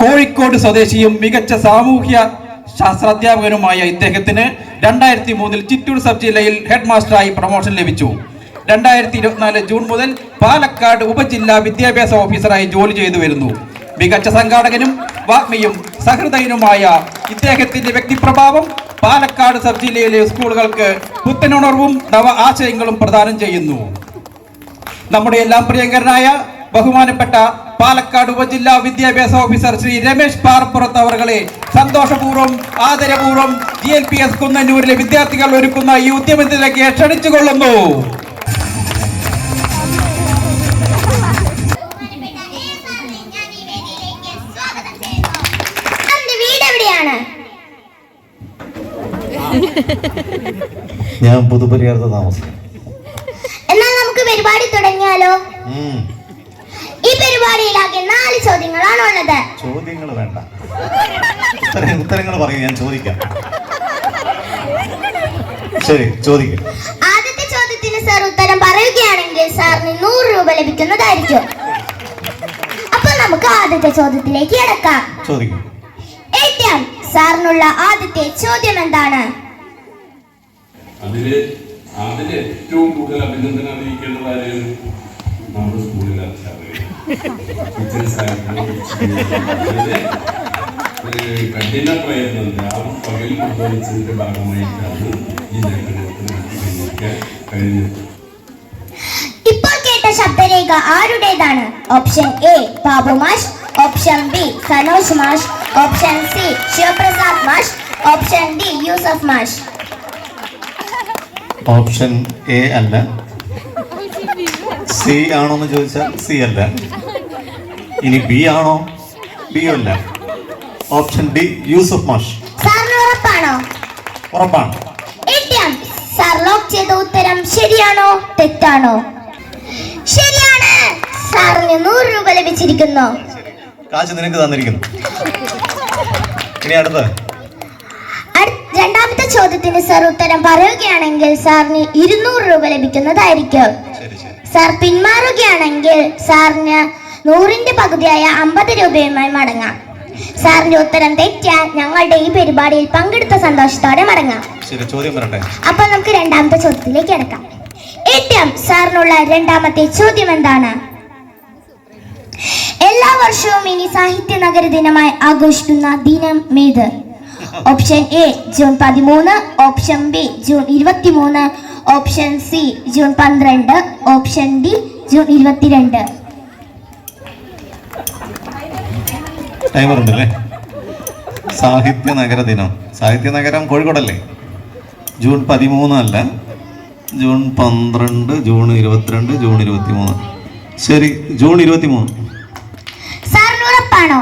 കോഴിക്കോട് സ്വദേശിയും മികച്ച സാമൂഹ്യ ശാസ്ത്രാധ്യാപകനുമായ ഇദ്ദേഹത്തിന് രണ്ടായിരത്തി മൂന്നിൽ ചിറ്റൂർ സബ് ജില്ലയിൽ ഹെഡ് മാസ്റ്ററായി പ്രൊമോഷൻ ലഭിച്ചു. രണ്ടായിരത്തി ഇരുപത്തിനാല് ജൂൺ മുതൽ പാലക്കാട് ഉപജില്ലാ വിദ്യാഭ്യാസ ഓഫീസറായി ജോലി ചെയ്തു വരുന്നു. മികച്ച സംഘാടകനും വാഗ്മിയും സഹൃദയനുമായ ഇദ്ദേഹത്തിന്റെ വ്യക്തിപ്രഭാവം പാലക്കാട് സബ് ജില്ലയിലെ സ്കൂളുകൾക്ക് പുത്തനുണർവും നവ ആശയങ്ങളും പ്രദാനം ചെയ്യുന്നു. നമ്മുടെ എല്ലാം പ്രിയങ്കരനായ ബഹുമാനപ്പെട്ട പാലക്കാട് ഉപജില്ലാ വിദ്യാഭ്യാസ ഓഫീസർ ശ്രീ രമേശ് പാറപ്പുറത്ത് അവർകളെ സന്തോഷപൂർവം ആദരപൂർവം ജി എൽ പി എസ് കുന്നന്നൂരിലെ വിദ്യാർത്ഥികൾ ഒരുക്കുന്ന ഈ ഉദ്യമത്തിലേക്ക് ക്ഷണിച്ചുകൊള്ളുന്നു. ഞാൻ പുതുപരിയാർത്ത് താമസിക്കും എന്നാൽ നമുക്ക് പരിപാടി തുടങ്ങിയാലോ? ഈ പരിപാടിയിലാകെ നാല് ചോദ്യങ്ങളാണ് ഉള്ളത്. ചോദ്യങ്ങൾ വേണ്ട. ഉത്തരങ്ങൾ പറയും ഞാൻ ചോദിക്കാം. ശരി ചോദിക്കും. ആദ്യത്തെ ചോദ്യത്തിന് സാർ ഉത്തരം പറയുകയാണെങ്കിൽ സാറിന് നൂറ് രൂപ ലഭിക്കുന്നതായിരിക്കും. അപ്പൊ നമുക്ക് ആദ്യത്തെ ചോദ്യത്തിലേക്ക് കിടക്കാം. ചോദിക്കും. ഏറ്റവും സാറിനുള്ള ആദ്യത്തെ ചോദ്യം എന്താണ്? അതിൽ അതിന് ഏറ്റവും കൂടുതൽ അഭിനന്ദനം അറിയിക്കേണ്ടത് നമ്മുടെ സ്കൂളിലെ അധ്യാപകർ ആയിട്ടുള്ള കഠിന പ്രയത്നം രാവും പകൽ നിർവഹിച്ചതിന്റെ ഭാഗമായിട്ടാണ് ഈ നേട്ടങ്ങൾക്ക് കൈവരിക്കാൻ കഴിഞ്ഞത് ഇപ്പോൾ കേട്ട ശബ്ദരേഖ ആരുടേതാണ്? ഓപ്ഷൻ എ ബാബു മാഷ്. ഓപ്ഷൻ ബി സനോജ് മാഷ്. ഓപ്ഷൻ സി ശിവപ്രസാദ് മാഷ്. ഓപ്ഷൻ ഡി യൂസഫ് മാഷ്. ഓപ്ഷൻ എ അല്ല. സി ആണോ എന്ന് ചോദിച്ചാൽ സി അല്ല. ഇനി ബി ആണോ? ബി അല്ല. ഓപ്ഷൻ ഡി യൂസഫ് മാഷ്. ഉറപ്പാണോ? സാർ ലോക്ക് ചെയ്ത ഉത്തരം ശരിയാണോ? തെറ്റാണോ? ശരിയാണ്. സാറിന് നൂറ് രൂപ ലഭിച്ചിരിക്കുന്നു. കാശ് നിനക്ക് തന്നിരിക്കുന്നു. ഇനി അടുത്ത. രണ്ടാമത്തെ ചോദ്യത്തിന് സർ ഉത്തരം പറയുകയാണെങ്കിൽ സാറിന് ഇരുന്നൂറ് രൂപ ലഭിക്കുന്നതായിരിക്കും. സാർ പിന്മാറുകയാണെങ്കിൽ സാറിന് നൂറിന്റെ പകുതിയായ അമ്പത് രൂപയുമായി മടങ്ങാം. സാറിന്റെ ഉത്തരം തെറ്റാൻ ഞങ്ങളുടെ ഈ പരിപാടിയിൽ പങ്കെടുത്ത സന്തോഷത്തോടെ മടങ്ങാം. അപ്പൊ നമുക്ക് രണ്ടാമത്തെ ചോദ്യത്തിലേക്ക് കിടക്കാം. ഏറ്റവും സാറിനുള്ള രണ്ടാമത്തെ ചോദ്യം എന്താണ്? എല്ലാ വർഷവും ഇനി സാഹിത്യ നഗര ദിനമായി ആഘോഷിക്കുന്ന ദിനം ഏത്? ഓപ്ഷൻ എ ജൂൺ പതിമൂന്ന് ഓപ്ഷൻ ബി ജൂൺ ഇരുപത്തിമൂന്ന് ഓപ്ഷൻ സി ജൂൺ പന്ത്രണ്ട്. ഓപ്ഷൻ ഡി ജൂൺ ഇരുപത്തിരണ്ട്. ടൈമർ ഉണ്ടല്ലേ സാഹിത്യ നഗര ദിനം. സാഹിത്യ നഗരം കോഴിക്കോടല്ലേ? ജൂൺ പതിമൂന്നല്ല ജൂൺ പന്ത്രണ്ട് ജൂൺ ഇരുപത്തിരണ്ട് ജൂൺ ഇരുപത്തി മൂന്ന് ശരി ജൂൺ ഇരുപത്തി മൂന്ന് സാറിന് ഉറപ്പാണോ?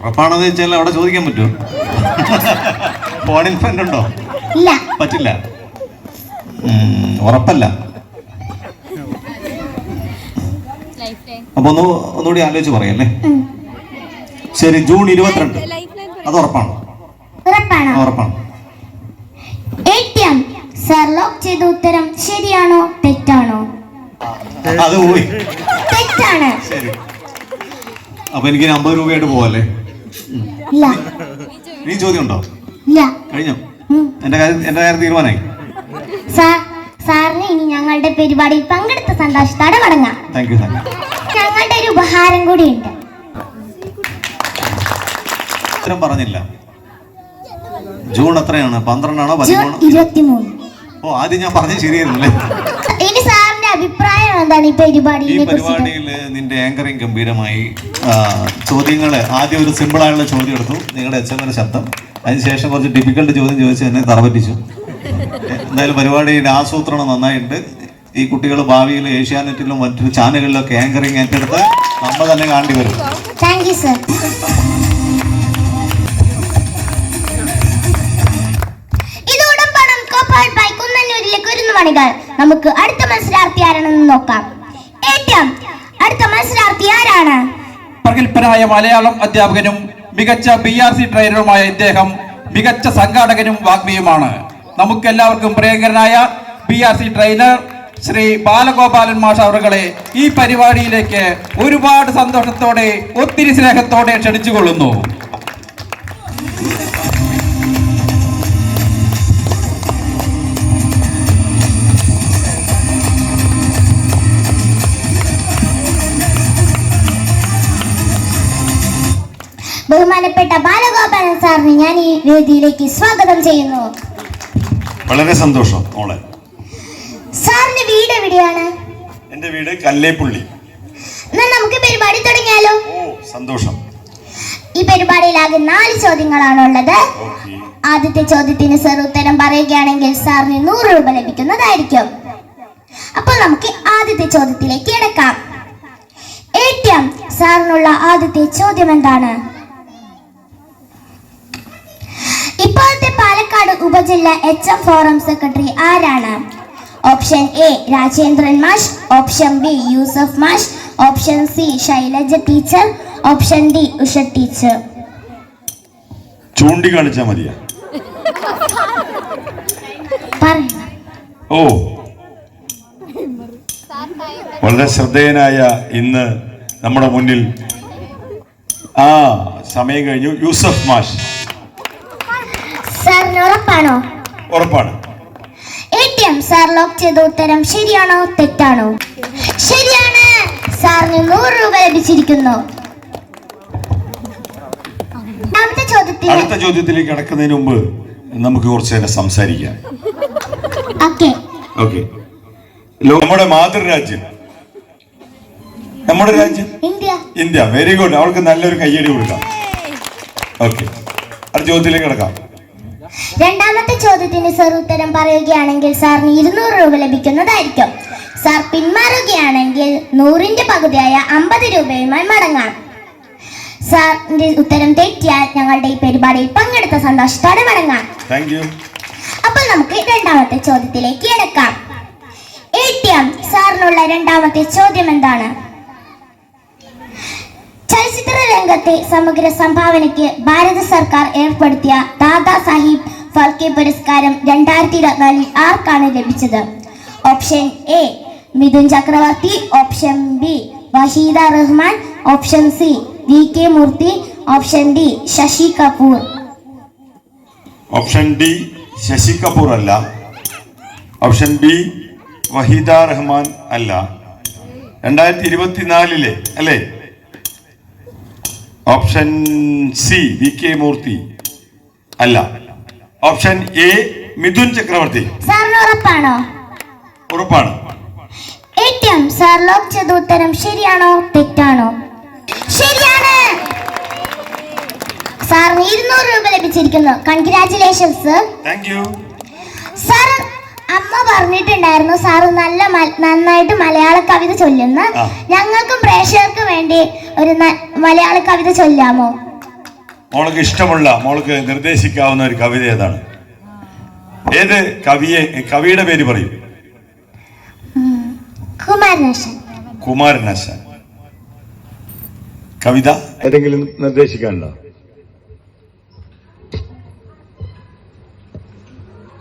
ഉറപ്പാണെന്ന് വെച്ചാൽ അവിടെ ചോദിക്കാൻ പറ്റുമോ? ഫോണിൽ ഫ്രണ്ട് ഉണ്ടോ? പറ്റില്ല. ഉറപ്പല്ല. അപ്പൊ ഒന്ന് ഒന്നുകൂടി ആലോചിച്ച് പറയല്ലേ? ശരി ജൂൺ ഇരുപത്തിരണ്ട്. അത് ഉറപ്പാണ്? ഉറപ്പാണോ? സാർ ലോക്ക് ചെയ്ത ഉത്തരം ശരിയാണോ? തെറ്റാണോ? അത് പോയി. തെറ്റാണ്. ശരി. അപ്പൊ എനിക്ക് അമ്പത് രൂപയായിട്ട് പോവല്ലേ? ഇല്ല. ഇനി ചോദ്യം ഉണ്ടോ? ഇല്ല. കഴിഞ്ഞോ. എന്റെ കാര്യം എന്റെ കാര്യം തീരുമാനമായി. സാർ സാറിന് ഇനി ഞങ്ങളുടെ പരിപാടിയിൽ പങ്കെടുത്ത സന്തോഷത്തോടെ മടങ്ങാം ഞങ്ങളുടെ ഒരു ഉപഹാരം കൂടി ഉത്തരം പറഞ്ഞില്ല. ജൂൺ എത്രയാണ്? പന്ത്രണ്ടാണോ ജൂൺ പതിമൂന്നോ ഇരുപത്തിമൂന്ന്. ഓ ആദ്യം ഞാൻ പറഞ്ഞ ശരിയായിരുന്നല്ലേ? ഇനി സാറിന്റെ അഭിപ്രായം എന്താണ് ഈ ഈ പരിപാടിയെ പരിപാടിയിൽ നിന്റെ ആങ്കറിങ് ഗംഭീരമായി ചോദ്യങ്ങൾ ആദ്യം ഒരു സിമ്പിൾ ആയുള്ള ചോദ്യം എടുത്തു. നിങ്ങളുടെ എച്ച് എമ്മിന്റെ ശബ്ദം അതിനുശേഷം കുറച്ച് ഡിഫിക്കൽട്ട് ചോദ്യം ചോദിച്ചു എന്നെ തറപറ്റിച്ചു. എന്തായാലും പരിപാടിയുടെ ആസൂത്രണം നന്നായിട്ടുണ്ട്. ഈ കുട്ടികൾ ഭാവിയിൽ ഏഷ്യാനെറ്റിലും മറ്റു ചാനലുകളിലൊക്കെ ആങ്കറിങ് ഏറ്റെടുത്ത് നമ്മൾ തന്നെ കാണേണ്ടി വരും. താങ്ക് യു സർ ഇതോടെ പണം കോപ്പാൾ ബൈ കുന്നന്നൂരിലെ കുരുന്നുമണികൾ നമുക്ക് അടുത്ത മത്സരാർത്ഥി ആരാണെന്ന് നോക്കാം. ഏറ്റവും അടുത്ത മത്സരാർത്ഥി ആരാണ്? പ്രഗത്ഭനായ മലയാളം അധ്യാപകനും മികച്ച ബി ആർ സി ട്രെയിനറുമായ ഇദ്ദേഹം മികച്ച സംഘാടകനും വാഗ്മിയുമാണ്. നമുക്കെല്ലാവർക്കും പ്രിയങ്കരനായ B R C trainer Shri Balagopalan മാഷ് അവറുകളെ ഈ പരിപാടിയിലേക്ക് ഒരുപാട് സന്തോഷത്തോടെ ഒത്തിരി സ്നേഹത്തോടെ ക്ഷണിച്ചുകൊള്ളുന്നു. ബഹുമാനപ്പെട്ട ബാലഗോപാലൻ സാറിന് ഞാൻ ഈ വേദിയിലേക്ക് സ്വാഗതം ചെയ്യുന്നു. വളരെ സന്തോഷം മോളെ. സാറിന്റെ വീട് എവിടെയാണ്? എന്റെ വീട് കല്ലേപ്പുള്ളി. എന്നാൽ നമുക്ക് പരിപാടി തുടങ്ങിയാലോ? ഓ സന്തോഷം. ഈ പരിപാടിയിൽ ആകെ നാല് ചോദ്യങ്ങളാണ് ഉള്ളത് ആദ്യത്തെ ചോദ്യത്തിന് സർ ഉത്തരം പറയുകയാണെങ്കിൽ സാറിന് നൂറ് രൂപ ലഭിക്കുന്നതായിരിക്കും. അപ്പോൾ നമുക്ക് ആദ്യത്തെ ചോദ്യത്തിലേക്ക് കിടക്കാം. ഏറ്റവും സാറിനുള്ള ആദ്യത്തെ ചോദ്യം എന്താണ് ഇപ്പോഴത്തെ പാലക്കാട് ഉപജില്ല എച്ച് എം ഫോറം സെക്രട്ടറി ആരാണ്? ഓപ്ഷൻ എ രാജേന്ദ്രൻ മാഷ്. ഓപ്ഷൻ ബി യൂസഫ് മാഷ്. Option C Shailaja teacher. Option D Usha teacher. ചൂണ്ടിക്കാണിച്ചാ മതിയ. ഓ. വളരെ ശ്രദ്ധേയനായ ഇന്ന് നമ്മുടെ മുന്നിൽ. ആ സമയം കഴിഞ്ഞു. യൂസഫ് മാഷ്. സാറിന് ഉറപ്പാണോ? ഉറപ്പാണ്. A T M sir lock ചെയ്ത ഉത്തരം ശരിയാണോ തെറ്റാണോ? ശരിയാണ്. സാറിന് നൂറ് രൂപ ലഭിച്ചിരിക്കുന്നു. അടുത്ത ചോദ്യത്തിന് അടുത്ത ചോദ്യത്തിലേക്ക് കടക്കുന്നതിന് മുമ്പ് നമുക്ക് കുറച്ച് നേരം സംസാരിക്കാം. ഓക്കെ. ഓക്കെ. നമ്മുടെ മാതൃരാജ്യം. നമ്മുടെ രാജ്യം? ഇന്ത്യ. ഇന്ത്യ. വെരി ഗുഡ് അവൾക്ക് നല്ലൊരു കയ്യടി കൊടുക്കാം. ഓക്കെ. അടുത്ത ചോദ്യത്തിലേക്ക് കിടക്കാം. രണ്ടാമത്തെ ചോദ്യത്തിന് സാർ ഉത്തരം പറയുകയാണെങ്കിൽ സാറിന് ഇരുന്നൂറ് രൂപ ലഭിക്കുന്നതായിരിക്കും. സാർ പിന്മാറുകയാണെങ്കിൽ നൂറിന്റെ പകുതിയായ അമ്പത് രൂപയുമായി മടങ്ങാം. സാറിന്റെ ഉത്തരം തെറ്റിയാൽ ഞങ്ങളുടെ ഈ പരിപാടിയിൽ പങ്കെടുത്ത സന്തോഷത്തോടെ മടങ്ങാം. അപ്പോൾ നമുക്ക് രണ്ടാമത്തെ ചോദ്യത്തിലേക്ക് എടുക്കാം എ ടി എം സാറിനുള്ള രണ്ടാമത്തെ ചോദ്യം എന്താണ്? ചലച്ചിത്ര രംഗത്തെ സമഗ്ര സംഭാവനയ്ക്ക് ഭാരത സർക്കാർ ഏർപ്പെടുത്തിയ ദാദാ സാഹിബ് ഫാൽക്കെ പുരസ്കാരം രണ്ടായിരത്തി ഇരുപത്തിനാലിൽ ആർക്കാണ് ലഭിച്ചത്? Option A Mithun Chakraborty. Option B Waheeda Rehman. Option C V K Murthy. Option D Shashi Kapoor. Option D Shashi Kapoor അല്ല. ഓപ്ഷൻ ബി വഹീദ റഹ്മാൻ അല്ല. രണ്ടായിരത്തി ഇരുപത്തിനാലിലെ അല്ലേ? Option C V K Murthy അല്ല. ഓപ്ഷൻ എ മിഥുൻ ചക്രവർത്തി. ഉറപ്പാണോ? ഉറപ്പാണ്. ടി സാർ ചെയ്ത ഉത്തരം ശരിയാണോ തെറ്റാണോ? ശരിയാണ്. സാറിന് ഇരുന്നൂറ് രൂപ ലഭിച്ചിരിക്കുന്നു. കൺഗ്രാചുലേഷൻസ് സാർ അമ്മ പറഞ്ഞിട്ടുണ്ടായിരുന്നു സാറ് നല്ല നന്നായിട്ട് മലയാള കവിത ചൊല്ലുന്നു. ഞങ്ങൾക്കും പ്രേക്ഷകർക്കും വേണ്ടി ഒരു മലയാള കവിത ചൊല്ലാമോ? മോൾക്ക് ഇഷ്ടമുള്ള മോൾക്ക് നിർദ്ദേശിക്കാവുന്ന ഒരു കവിത ഏതാണ്? ഏത് കവിയെ കവിയുടെ പേര് പറയും. കുമാരനാശൻ. കുമാരനാശാൻ. കവിത? ഏതെങ്കിലും നിർദ്ദേശിക്കാനുണ്ടോ?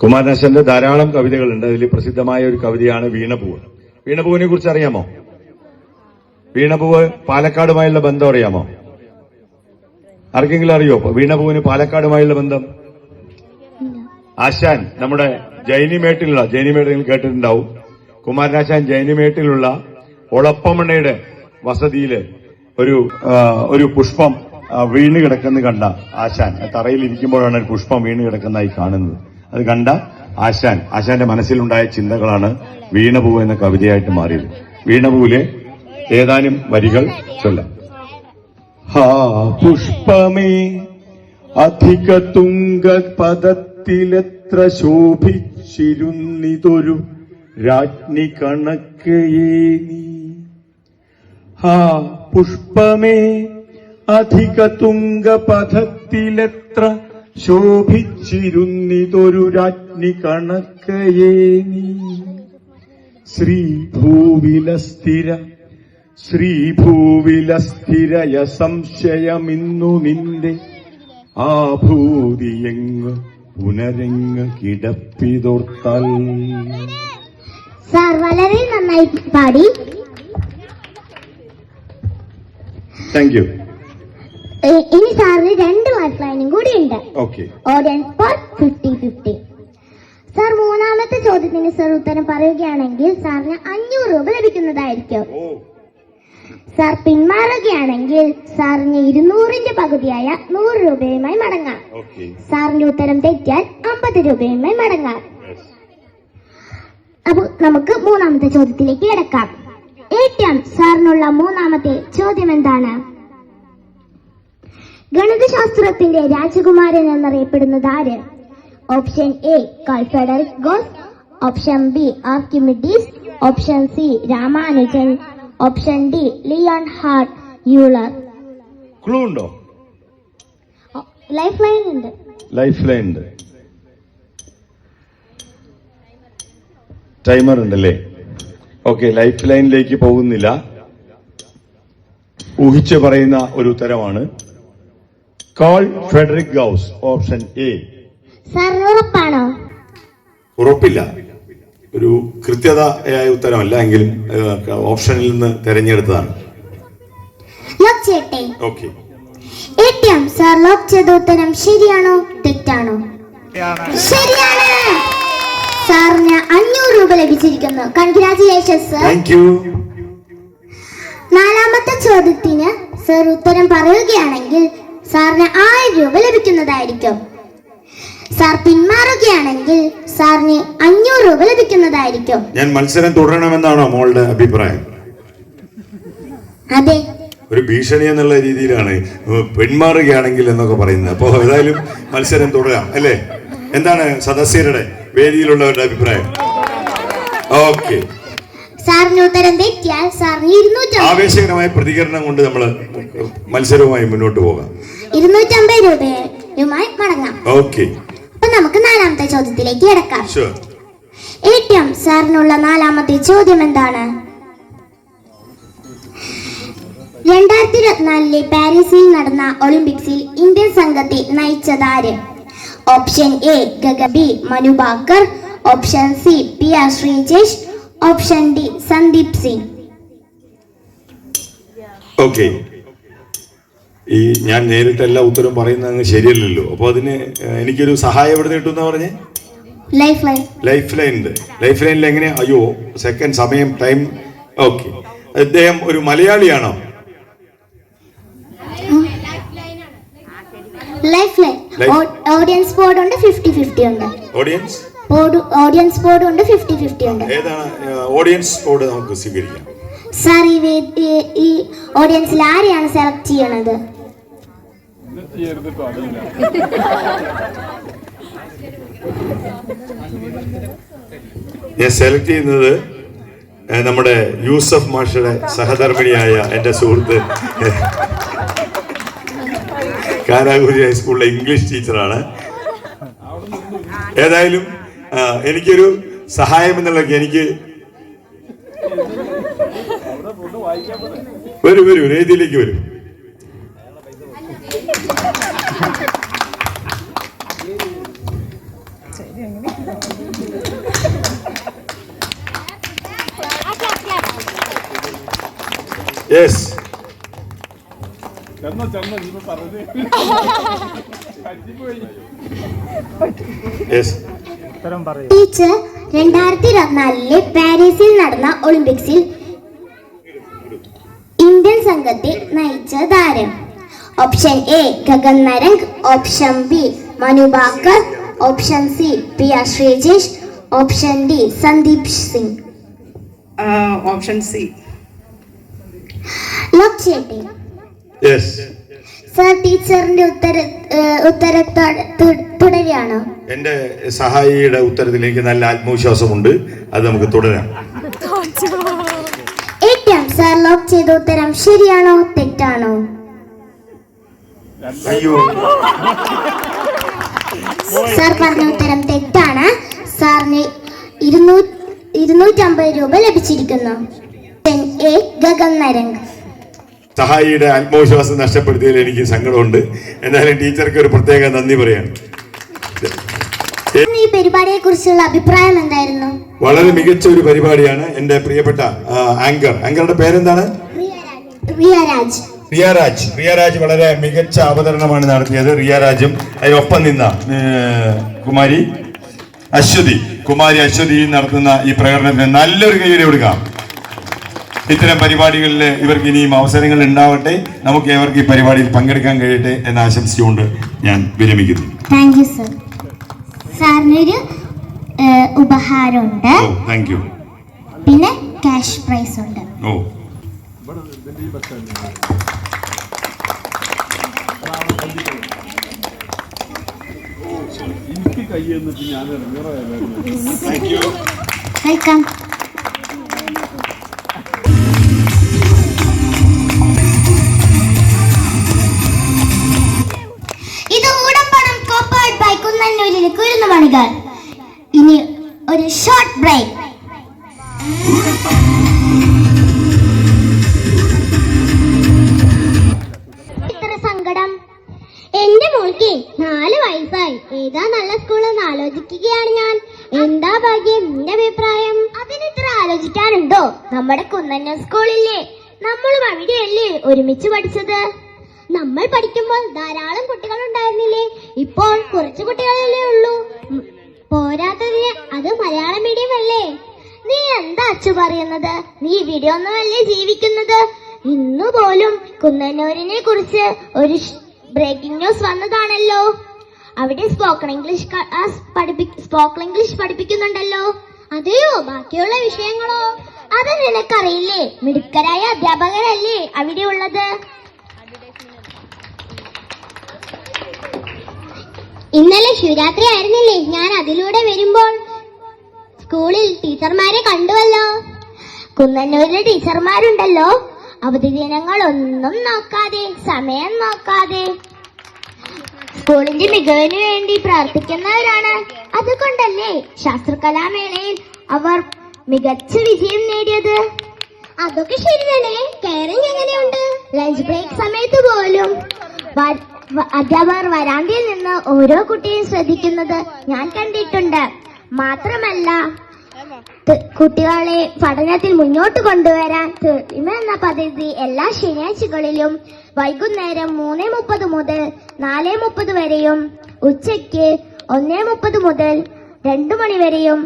കുമാരനാശന്റെ ധാരാളം കവിതകളുണ്ട്. അതിൽ പ്രസിദ്ധമായ ഒരു കവിതയാണ് വീണപൂവ്. വീണപൂവിനെ കുറിച്ച് അറിയാമോ? വീണപൂവ് പാലക്കാടുമായുള്ള ബന്ധം അറിയാമോ? ആർക്കെങ്കിലും അറിയോ? വീണപൂവിന് പാലക്കാടുമായുള്ള ബന്ധം? ആശാൻ നമ്മുടെ ജൈനിമേട്ടിലുള്ള ജൈനിമേട്ട് നിങ്ങൾ കേട്ടിട്ടുണ്ടാവും. കുമാരനാശാൻ ജൈനിമേട്ടിലുള്ള ഒളപ്പമണ്ണയുടെ വസതിയിൽ ഒരു ഒരു പുഷ്പം വീണ് കിടക്കുന്ന കണ്ട ആശാൻ. തറയിൽ ഇരിക്കുമ്പോഴാണ് ഒരു പുഷ്പം വീണ് കിടക്കുന്നതായി കാണുന്നത്. അത് കണ്ട ആശാൻ. ആശാന്റെ മനസ്സിലുണ്ടായ ചിന്തകളാണ് വീണപൂവ് എന്ന കവിതയായിട്ട് മാറിയത്. വീണപൂവിലെ ഏതാനും വരികൾ ചൊല്ലാം. ഹാ പുഷ്പമേ അധിക തുങ്ക പദത്തിലെത്ര ശോഭിച്ചിരുന്നിതൊരു രാജ്ഞി കണക്കയേ നീ. ഹാ പുഷ്പമേ അധിക തുങ്ക പദത്തിലെത്ര ശോഭിച്ചിരുന്നിതൊരു രാജ്ഞി കണക്കയേ നീ. ശ്രീഭൂവിലസ്ഥിര ശ്രീഭൂവിലസ്ഥിരയ സംശയമിന്നു നിന്റെ. ആ ഭൂതിയെങ്ങ് പുനരെങ്ങ് കിടപ്പിതോർത്താൽ? സാർ വളരെ നന്നായി പാടി. താങ്ക് യു ഇനി സാറിന് രണ്ട് ലൈഫ് ലൈനും കൂടി ഉണ്ട്. Okay audience fifty fifty sir മൂന്നാമത്തെ ചോദ്യത്തിന് സാർ ഉത്തരം പറയുകയാണെങ്കിൽ സാറിന് അഞ്ഞൂറ് രൂപ ലഭിക്കുന്നതായിരിക്കും. സാർ പിന്മാറുകയാണെങ്കിൽ സാറിന് ഇരുന്നൂറിന്റെ പകുതിയായ നൂറ് രൂപയുമായി മടങ്ങാം. സാറിന്റെ ഉത്തരം തെറ്റിയാൽ അമ്പത് രൂപയുമായി മടങ്ങാം. അപ്പൊ നമുക്ക് മൂന്നാമത്തെ ചോദ്യത്തിലേക്ക് കിടക്കാം. ഏറ്റവും സാറിനുള്ള മൂന്നാമത്തെ ചോദ്യം എന്താണ്? ഗണിതശാസ്ത്രത്തിന്റെ രാജകുമാരൻ എന്നറിയപ്പെടുന്നത് ആര്? Option A Carl Friedrich Gauss. Option B Archimedes. Option C Ramanujan. Option D Leonhard Euler clue ഉണ്ടോ? ലൈഫ് ലൈൻ ഉണ്ട്. ലൈഫ് ലൈൻ ഉണ്ട്. ടൈമർ ഉണ്ടല്ലേ? ഓക്കെ ലൈഫ് ലൈനിലേക്ക് പോകുന്നില്ല. ഊഹിച്ച് പറയുന്ന ഒരു ഉത്തരമാണ്. Carl Friedrich Gauss option A sir ഉറപ്പാണോ? ഉറപ്പില്ല. ഒരു കൃത്യതയായ ഉത്തരമല്ല എങ്കിലും ഓപ്ഷനിൽ നിന്ന് തെരഞ്ഞെടുത്തതാണ്. ലോക്ക് ചെയ്യട്ടെ? ഓക്കെ. ഏറ്റവും സാർ ലോക്ക് ചെയ്ത ഉത്തരം ശരിയാണോ തെറ്റാണോ? ശരിയാണ്. സാറിന് അഞ്ഞൂറ് രൂപ ലഭിച്ചിരിക്കുന്നു. കൺഗ്രാചുലേഷൻസ് താങ്ക് യു നാലാമത്തെ ചോദ്യത്തിന് സാർ ഉത്തരം പറയുകയാണെങ്കിൽ സാറിന് ആയിരം രൂപ ലഭിക്കുന്നതായിരിക്കും. സാർ പിന്മാറുകയാണെങ്കിൽ സാറിന് അഞ്ഞൂറ് രൂപ ലഭിക്കുന്നതായിരിക്കും. ഞാൻ മത്സരം തുടരണമെന്നാണോ മോളുടെ അഭിപ്രായം? അതെ. ഒരു ഭീഷണി എന്നുള്ള രീതിയിലാണ് പിന്മാറുകയാണെങ്കിൽ എന്നൊക്കെ പറയുന്നത്. അപ്പോൾ ഏതായാലും മത്സരം തുടരാം അല്ലേ? എന്താണ് സദസ്യരുടെ വേദിയിലുള്ളവരുടെ അഭിപ്രായം? ഓക്കെ. സാറിന് ഉത്തരം തെറ്റിയാൽ സാറിന് ഇരുന്നൂറ്റമ്പത്. ആവേശകരമായ പ്രതികരണം കൊണ്ട് നമ്മൾ മത്സരവുമായി മുന്നോട്ട് പോകാം. ഇരുന്നൂറ്റമ്പത് രൂപയുമായി മടങ്ങാം. ഓക്കെ. അപ്പൊ നമുക്ക് നാലാമത്തെ ചോദ്യത്തിലേക്ക് കിടക്കാം. ഏറ്റവും സാറിനുള്ള നാലാമത്തെ ചോദ്യം എന്താണ്? രണ്ടായിരത്തി ഇരുപത്തിനാലിലെ പാരീസിൽ നടന്ന ഒളിമ്പിക്സിൽ ഇന്ത്യൻ സംഘത്തെ നയിച്ചതാര്? Option A ഗഗ B Manu Bhaker option C P R Sreejesh. Option D Sandeep Singh. Okay ഈ ഞാൻ നേരിട്ട് എല്ലാ ഉത്തരവും പറയുന്നത് ശരിയല്ലല്ലോ. അപ്പോൾ അതിന് എനിക്കൊരു സഹായം എവിടെ കിട്ടുമെന്ന് പറഞ്ഞേ? ലൈഫ് ലൈൻ ലൈഫ് ലൈൻ ഉണ്ട് ലൈഫ് ലൈനിൽ എങ്ങനെ അയ്യോ സെക്കൻഡ് സമയം ടൈം ഓക്കെ അദ്ദേഹം ഒരു മലയാളിയാണോ? ലൈഫ് ലൈൻ ഓഡിയൻസ് ബോർഡ് ഉണ്ട് ഫിഫ്റ്റി ഫിഫ്റ്റി ഉണ്ട്. ഓഡിയൻസ് ബോർഡ് ഓഡിയൻസ് ബോർഡ് ഉണ്ട് ഫിഫ്റ്റി ഫിഫ്റ്റി ഉണ്ട്. ഏതാണ് ഓഡിയൻസ് ബോർഡ് നമുക്ക് സ്വീകരിക്കാം. സാർ ഈ ഓഡിയൻസിൽ ആരെയാണ് സെലക്ട് ചെയ്യണത്? ഞാൻ സെലക്ട് ചെയ്യുന്നത് നമ്മുടെ യൂസഫ് മാഷയുടെ സഹധർമ്മിണിയായ എന്റെ സുഹൃത്ത്. കാരാഗുരി ഹൈസ്കൂളിലെ ഇംഗ്ലീഷ് ടീച്ചറാണ്. ഏതായാലും എനിക്കൊരു സഹായം എന്നുള്ള എനിക്ക് വരൂ വരൂ രീതിയിലേക്ക് വരൂ. Yes yes. ടീച്ചർ രണ്ടായിരത്തി ഇരുപത്തിനാലിലെ പാരീസിൽ നടന്ന ഒളിമ്പിക്സിൽ ഇന്ത്യൻ സംഘത്തെ നയിച്ച താരം. Option A Gagan Narang option B Manu Bhaker option C P R Sreejesh. Option D Sandeep Singh. Option C. Sir ടീച്ചറിന്റെ ഉത്തര തുടരുകയാണോ? എന്റെ സഹായിയുടെ ഉത്തരത്തിലേക്ക് എനിക്ക് നല്ല ആത്മവിശ്വാസമുണ്ട്. അത് നമുക്ക് തുടരാം. ഏറ്റവും സാർ ലോക്ക് ചെയ്ത ഉത്തരം ശരിയാണോ തെറ്റാണോ? അയ്യോ. സാർ പറഞ്ഞ ഉത്തരം തെറ്റാണ്. സാറിന് ഇരുന്നൂറ്റി ഇരുന്നൂറ്റമ്പത് രൂപ ലഭിച്ചിരിക്കുന്നു. എ ഗഗൻ നരംഗ് സഹായിയുടെ ആത്മവിശ്വാസം നഷ്ടപ്പെടുത്തിയതിൽ എനിക്ക് സങ്കടമുണ്ട്. എന്നാലും ടീച്ചർക്ക് ഒരു പ്രത്യേക നന്ദി പറയാണ്. ഈ പരിപാടിയെ കുറിച്ചുള്ള അഭിപ്രായം എന്തായിരുന്നു? വളരെ മികച്ച ഒരു പരിപാടിയാണ് എന്റെ പ്രിയപ്പെട്ട ആങ്കർ ആങ്കറുടെ പേരെന്താണ്? റിയരാജ്. റിയാരാജ്. റിയാരാജ് വളരെ മികച്ച അവതരണമാണ് നടത്തിയത്. റിയാരാജും അതിനൊപ്പം നിന്ന കുമാരി അശ്വതി. കുമാരി അശ്വതി നടത്തുന്ന ഈ പ്രകടനത്തിന് നല്ലൊരു കൈയ്യടി കൊടുക്കാം. ഇത്തരം പരിപാടികളിൽ ഇവർക്ക് ഇനിയും അവസരങ്ങൾ ഉണ്ടാവട്ടെ. നമുക്ക് ഏവർക്ക് ഈ പരിപാടിയിൽ പങ്കെടുക്കാൻ കഴിയട്ടെ എന്ന് ആശംസിച്ചുകൊണ്ട് ഞാൻ വിരമിക്കുന്നു. താങ്ക് യു സർ സാറിനൊരു ഉപഹാരമുണ്ട്. ഓ താങ്ക് യു പിന്നെ ക്യാഷ് പ്രൈസ് ഉണ്ട്. ഓ. വെൽക്കം കുന്നന്നൂരിലെ മണികൾ ഇനി ഒരു ഷോർട്ട് ബ്രേക്ക് ഇത്ര സങ്കടം. എന്റെ മോൾക്ക് നാല് വയസ്സായി. ഏതാ നല്ല സ്കൂളെന്ന് ആലോചിക്കുകയാണ് ഞാൻ. എന്താ ഭാഗ്യം? നിന്റെ അഭിപ്രായം? അതിന് ഇത്ര ആലോചിക്കാനുണ്ടോ? നമ്മുടെ കുന്നന്ന സ്കൂളില്ലേ നമ്മളും അവിടെയല്ലേ ഒരുമിച്ച് പഠിച്ചത്? നമ്മൾ പഠിക്കുമ്പോൾ ധാരാളം കുട്ടികൾ ഉണ്ടായിരുന്നില്ലേ? ഇപ്പോൾ കുറച്ച് കുട്ടികളല്ലേ ഉള്ളൂ ഉം, പോരാത്തതിന് അത് മലയാളം മീഡിയം അല്ലേ നീ എന്താ അച്ചു പറയുന്നത് നീ ഇവിടെ ഒന്നുമല്ലേ ജീവിക്കുന്നത്? ഇന്നു പോലും കുന്നന്നൂരിനെ കുറിച്ച് ഒരു ബ്രേക്കിംഗ് ന്യൂസ് വന്നതാണല്ലോ. അവിടെ സ്പോക്കൺ ഇംഗ്ലീഷ് സ്പോക്കൺ ഇംഗ്ലീഷ് പഠിപ്പിക്കുന്നുണ്ടല്ലോ. അതെയോ? ബാക്കിയുള്ള വിഷയങ്ങളോ? അത് നിനക്കറിയില്ലേ? മിടുക്കരായ അധ്യാപകരല്ലേ അവിടെ ഉള്ളത് ഇന്നലെ ശിവരാത്രി ആയിരുന്നില്ലേ? ഞാൻ അതിലൂടെ വരുമ്പോൾ സ്കൂളിൽ ടീച്ചർമാരെ കണ്ടുവല്ലോ. കുന്നന്നൂരിലെ ടീച്ചർമാരുണ്ടല്ലോ. അവധി ദിനങ്ങളൊന്നും നോക്കാതെ സമയം നോക്കാതെ. സ്കൂളിന്റെ മികവിന് വേണ്ടി പ്രാർത്ഥിക്കുന്നവരാണ്. അതുകൊണ്ടല്ലേ ശാസ്ത്രകലാമേളയിൽ അവർ മികച്ച വിജയം നേടിയത്? അതൊക്കെ ശരി തന്നെ കെയറിംഗ് എങ്ങനെയുണ്ട്? ലഞ്ച് ബ്രേക്ക് സമയത്ത് പോലും അധ്യാപകർ വരാന്തയിൽ നിന്ന് ഓരോ കുട്ടിയും ശ്രദ്ധിക്കുന്നത് ഞാൻ കണ്ടിട്ടുണ്ട്. മാത്രമല്ല കുട്ടികളെ പഠനത്തിൽ മുന്നോട്ട് കൊണ്ടുവരാൻ തെളിമ എന്ന പദ്ധതി എല്ലാ ശനിയാഴ്ചകളിലും വൈകുന്നേരം മൂന്ന് മുപ്പത് മുതൽ നാല് മുപ്പത് വരെയും ഉച്ചയ്ക്ക് ഒന്ന് മുപ്പത് മുതൽ രണ്ടു മണി വരെയും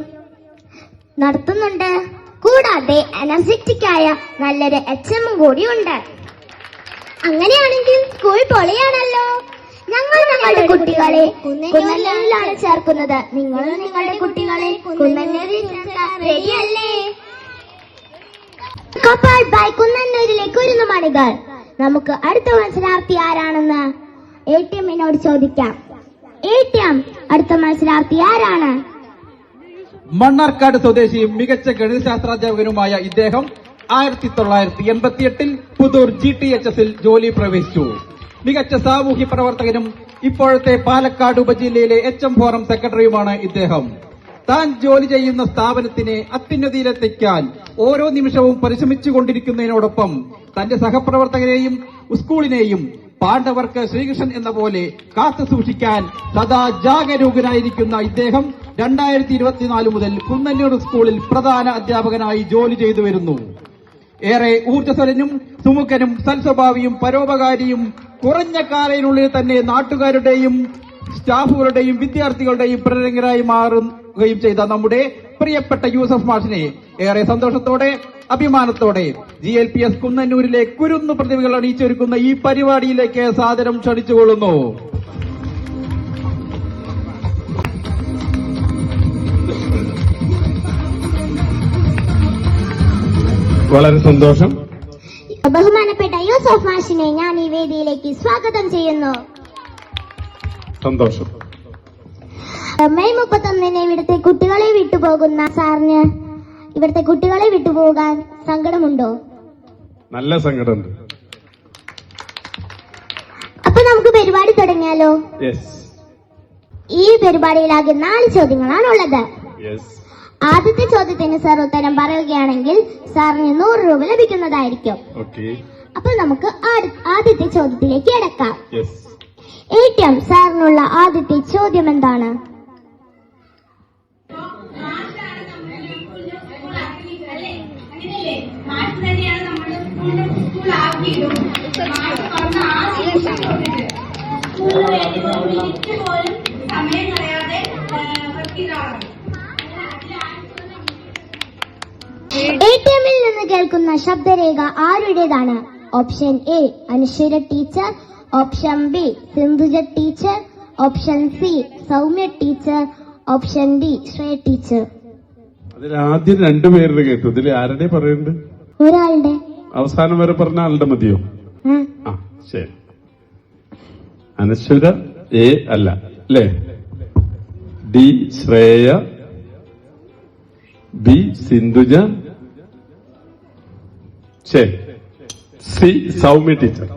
നടത്തുന്നുണ്ട്. കൂടാതെ എനർജറ്റിക് ആയ നല്ലൊരു എച്ച് എമ്മും കൂടിയുണ്ട്. അങ്ങനെയാണെങ്കിൽ സ്കൂൾ പൊളിയാണല്ലോ. ഞങ്ങൾ ഞങ്ങളുടെ കുട്ടികളെ കുന്നന്നൂരിലാണ് ചേർക്കുന്നത്. നിങ്ങൾ നിങ്ങളുടെ കുട്ടികളെ കുന്നന്നൂരിൽ റെഡിയല്ലേ? കപ്പാൾ ബൈ കുന്നന്നൂരിലെ കുരുന്നുമണികൾ നമുക്ക് അടുത്ത മത്സരാർത്ഥി ആരാണെന്ന് എ ടി എമ്മിനോട് ചോദിക്കാം. എ ടി എം അടുത്ത മത്സരാർത്ഥി ആരാണ്? മണ്ണാർക്കാട് സ്വദേശിയും മികച്ച ഗണിതശാസ്ത്രാധ്യാപകനുമായ ഇദ്ദേഹം ആയിരത്തി തൊള്ളായിരത്തി എൺപത്തി എട്ടിൽ പുതൂർ ജി ടി എച്ച് എസിൽ ജോലി പ്രവേശിച്ചു. മികച്ച സാമൂഹ്യ പ്രവർത്തകനും ഇപ്പോഴത്തെ പാലക്കാട് ഉപജില്ലയിലെ എച്ച് എം ഫോറം സെക്രട്ടറിയുമാണ് ഇദ്ദേഹം. താൻ ജോലി ചെയ്യുന്ന സ്ഥാപനത്തിനെ അത്യുന്നതിയിലെത്തിക്കാൻ ഓരോ നിമിഷവും പരിശ്രമിച്ചുകൊണ്ടിരിക്കുന്നതിനോടൊപ്പം തന്റെ സഹപ്രവർത്തകരെയും സ്കൂളിനെയും പാണ്ഡവർക്ക് ശ്രീകൃഷ്ണൻ എന്ന പോലെ കാത്തു സൂക്ഷിക്കാൻ സദാ ജാഗരൂകനായിരിക്കുന്ന ഇദ്ദേഹം രണ്ടായിരത്തി ഇരുപത്തിനാല് മുതൽ കുന്നന്നൂർ സ്കൂളിൽ പ്രധാന അധ്യാപകനായി ജോലി ചെയ്തു വരുന്നു. ഏറെ ഊർജസ്വലനും സുമുഖനും സൽസ്വഭാവിയും പരോപകാരിയും കുറഞ്ഞ കാലയിനുള്ളിൽ തന്നെ നാട്ടുകാരുടെയും സ്റ്റാഫുകളുടെയും വിദ്യാർത്ഥികളുടെയും പ്രേരകരായി മാറുകയും ചെയ്ത നമ്മുടെ പ്രിയപ്പെട്ട യൂസഫ് മാഷിനെ ഏറെ സന്തോഷത്തോടെ അഭിമാനത്തോടെ ജി എൽ പി എസ് കുന്നന്നൂരിലെ കുരുന്നു പ്രതിഭകൾ അണിയിച്ചൊരുക്കുന്ന ഈ പരിപാടിയിലേക്ക് സാദരം ക്ഷണിച്ചുകൊള്ളുന്നു. വളരെ സന്തോഷം. ബഹുമാനപ്പെട്ട യൂസഫ് മാഷിനെ ഞാൻ ഈ വേദിയിലേക്ക് സ്വാഗതം ചെയ്യുന്നു. സന്തോഷം. മെയ് മുപ്പത്തൊന്നിന് ഇവിടുത്തെ കുട്ടികളെ വിട്ടുപോകുന്ന സാറിന് ഇവിടുത്തെ കുട്ടികളെ വിട്ടുപോകാൻ സങ്കടമുണ്ടോ? നല്ല സങ്കടമുണ്ട്. അപ്പൊ നമുക്ക് പരിപാടി തുടങ്ങിയാലോ? ഈ പരിപാടിയിലാകെ നാല് ചോദ്യങ്ങളാണ് ഉള്ളത് ആദ്യത്തെ ചോദ്യത്തിന് സാർ ഉത്തരം പറയുകയാണെങ്കിൽ സാറിന് നൂറ് രൂപ ലഭിക്കുന്നതായിരിക്കും. അപ്പൊ അപ്പോൾ നമുക്ക് ആദ്യ- ആദ്യത്തെ ചോദ്യത്തിലേക്ക് കിടക്കാം. യെസ് എ ടി എം സാറിനുള്ള ആദ്യത്തെ ചോദ്യം എന്താണ്? എ ടി എമ്മിൽ നിന്ന് കേൾക്കുന്ന ശബ്ദരേഖ ആരുടേതാണ്? Option A Anuswara teacher option B Sindhuja teacher option C Soumya teacher option D Shreya teacher അതിൽ ആദ്യം രണ്ടുപേരുടെ കേട്ടു. ഇതിൽ ആരുടെ പറയുന്നുണ്ട്? ഒരാളുടെ. അവസാനം വരെ പറഞ്ഞ ആളുടെ മതിയോ? ആ, ആ ശരി. അനശ്വര എ അല്ല. അല്ലേ? ഡി ശ്രേയ. ബി സിന്ധുജ. ശരി. C Soumya teacher.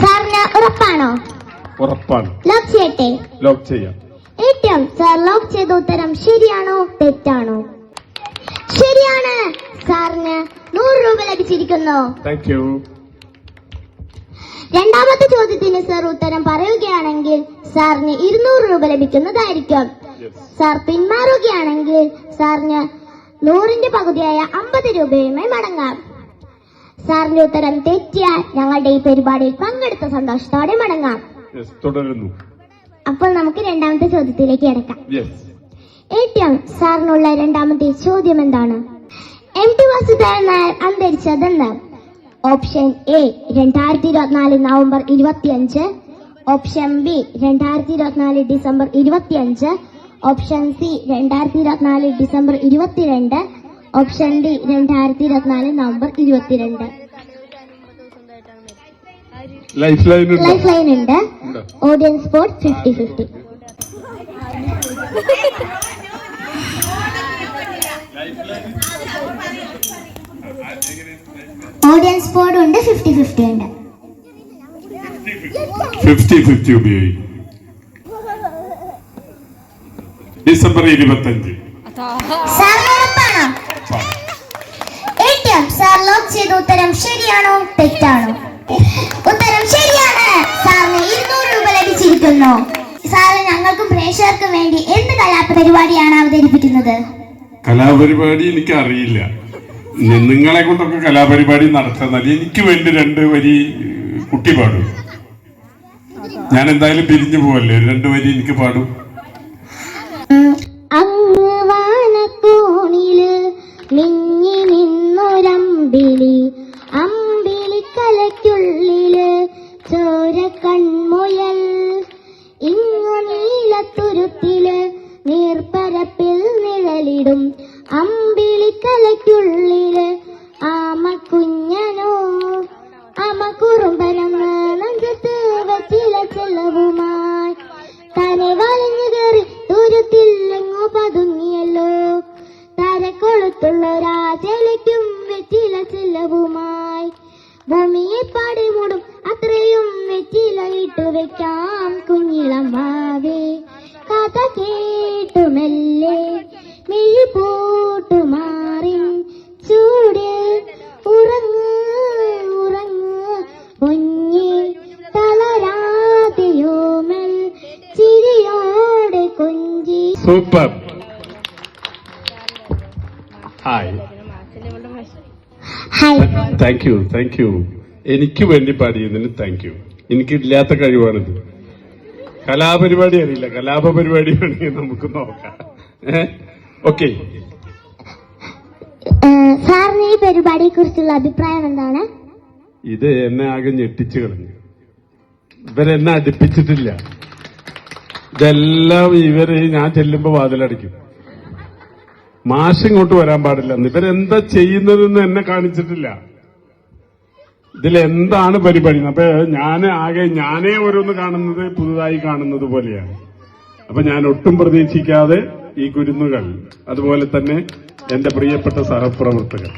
സാറിന് ഉറപ്പാണോ? ഉറപ്പാണ്. ലോക്ക് ചെയ്യട്ടെ. ലോക്ക് ചെയ്യാം. ഏറ്റവും സാർ ലോക്ക് ചെയ്ത ഉത്തരം ശരിയാണോ തെറ്റാണോ? ശരിയാണ്. സാറിന് നൂറ് രൂപ ലഭിച്ചിരിക്കുന്നു. താങ്ക് യു രണ്ടാമത്തെ ചോദ്യത്തിന് സർ ഉത്തരം പറയുകയാണെങ്കിൽ സാറിന് ഇരുന്നൂറ് രൂപ ലഭിക്കുന്നതായിരിക്കും. സാർ പിന്മാറുകയാണെങ്കിൽ സാറിന് നൂറിന്റെ പകുതിയായ അമ്പത് രൂപയുമായി മടങ്ങാം. സാറിന്റെ ഉത്തരം തെറ്റിയാൽ ഞങ്ങളുടെ ഈ പരിപാടിയിൽ പങ്കെടുത്ത സന്തോഷത്തോടെ മടങ്ങാം. തുടരുന്നു. അപ്പോൾ നമുക്ക് രണ്ടാമത്തെ ചോദ്യത്തിലേക്ക് കിടക്കാം. ഏറ്റവും സാറിനുള്ള രണ്ടാമത്തെ ചോദ്യം എന്താണ്? എം ടി വാസുദേവൻ നായർ അന്തരിച്ചതെന്ന് ഓപ്ഷൻ എ രണ്ടായിരത്തി ഇരുപത്തിനാല് നവംബർ ഇരുപത്തിയഞ്ച് ഓപ്ഷൻ ബി രണ്ടായിരത്തി ഇരുപത്തിനാല് ഡിസംബർ ഇരുപത്തിയഞ്ച് ഓപ്ഷൻ സി രണ്ടായിരത്തി ഇരുപത്തിനാല് ഡിസംബർ ഇരുപത്തിരണ്ട് ഓപ്ഷൻ ഡി രണ്ടായിരത്തി ഇരുപത്തിനാല് നവംബർ ഇരുപത്തിരണ്ട്. ലൈഫ് ലൈൻ ഉണ്ടോ? ലൈഫ് ലൈൻ ഉണ്ട്. Audience sport fifty fifty audience sport ഉണ്ട് ഫിഫ്റ്റി ഫിഫ്റ്റി ഉണ്ട്. ഫിഫ്റ്റി ഫിഫ്റ്റി ഉപയോഗിക്കും. ഡിസംബർ ഇരുപത്തഞ്ച്. ലോക്ക് ചെയ്ത ഉത്തരം ശരിയാണോ തെറ്റാണോ? ഉത്തരം ശരിയാണ്. സാറിന് ഇരുന്നൂറ് രൂപ ലഭിച്ചിരിക്കുന്നു. സാറ് ഞങ്ങൾക്കും പ്രേക്ഷകർക്കും വേണ്ടി എന്ത് കലാപരിപാടിയാണ് അവതരിപ്പിക്കുന്നത്? കലാപരിപാടി എനിക്ക് അറിയില്ല നിങ്ങളെ കൊണ്ടൊക്കെ കലാപരിപാടി നടത്തുന്നാൽ എനിക്ക് വേണ്ടി രണ്ട് വരി കുട്ടി പാടും. ഞാൻ എന്തായാലും പിരിഞ്ഞു പോവല്ലേ? രണ്ട് വരി എനിക്ക് പാടും. இருக்கும் super hi thank you thank you എനിക്ക് വേണ്ടി പാടിയതിന് താങ്ക് യു എനിക്കില്ലാത്ത കഴിവാണിത്. കലാപരിപാടി അറിയില്ല. കലാപ പരിപാടി വേണമെങ്കിൽ നമുക്ക് നോക്കാം. ഓക്കെ സാറിന് ഈ പരിപാടിയെ കുറിച്ചുള്ള അഭിപ്രായം എന്താണ്? ഇത് എന്നെ ആകെ ഞെട്ടിച്ചു കളഞ്ഞു. ഇവരെന്നെ അടുപ്പിച്ചിട്ടില്ല. ഇതെല്ലാം ഇവർ ഞാൻ ചെല്ലുമ്പോ വാതിലടിക്കും മാഷ് ഇങ്ങോട്ട് വരാൻ പാടില്ല. ഇവരെന്താ ചെയ്യുന്നതെന്ന് എന്നെ കാണിച്ചിട്ടില്ല. ഇതിലെന്താണ് പരിപാടി? അപ്പൊ ഞാൻ ആകെ ഞാനേ ഓരോന്ന് കാണുന്നത് പുതുതായി കാണുന്നത് പോലെയാണ്. അപ്പൊ ഞാൻ ഒട്ടും പ്രതീക്ഷിക്കാതെ ഈ കുരുന്നുകൾ അതുപോലെ തന്നെ എന്റെ പ്രിയപ്പെട്ട സഹപ്രവർത്തകർ.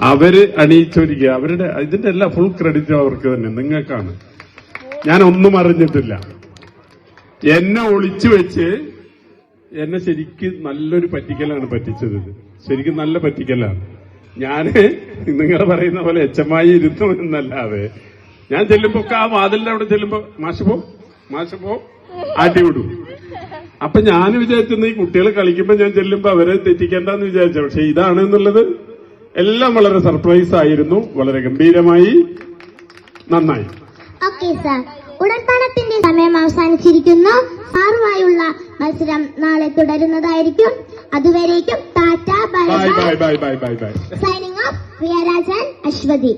അവർ അണിയിച്ചൊരുക്കുക അവരുടെ ഇതിന്റെ എല്ലാ ഫുൾ ക്രെഡിറ്റും അവർക്ക് തന്നെ നിങ്ങൾക്കാണ്. ഞാൻ ഒന്നും അറിഞ്ഞിട്ടില്ല. എന്നെ ഒളിച്ചു വെച്ച് എന്നെ ശരിക്കും നല്ലൊരു പറ്റിക്കലാണ് പറ്റിച്ചത്. ശരിക്കും നല്ല പറ്റിക്കലാണ്. ഞാൻ നിങ്ങൾ പറയുന്ന പോലെ എച്ചമായി ഇരുന്നു എന്നല്ലാതെ. ഞാൻ ചെല്ലുമ്പോ ആ വാതിലിന്റെ അവിടെ ചെല്ലുമ്പോ മാഷ് പോ മാഷ് പോ ആട്ടി വിടും. അപ്പൊ ഞാൻ വിചാരിച്ചിരുന്ന ഈ കുട്ടികൾ കളിക്കുമ്പോ ഞാൻ ചെല്ലുമ്പോ അവരെ തെറ്റിക്കേണ്ടെന്ന് വിചാരിച്ച. പക്ഷെ ഇതാണ് എന്നുള്ളത് എല്ലാം വളരെ സർപ്രൈസ് ആയിരുന്നു വളരെ ഗംഭീരമായി നന്നായി. സാർ മത്സരത്തിന്റെ സമയം അവസാനിച്ചിരിക്കുന്നു. സാറുമായുള്ള മത്സരം നാളെ തുടരുന്നതായിരിക്കും. അതുവരേക്കും tata bye bye. Bye bye bye bye signing off Priyarajan Aswathy.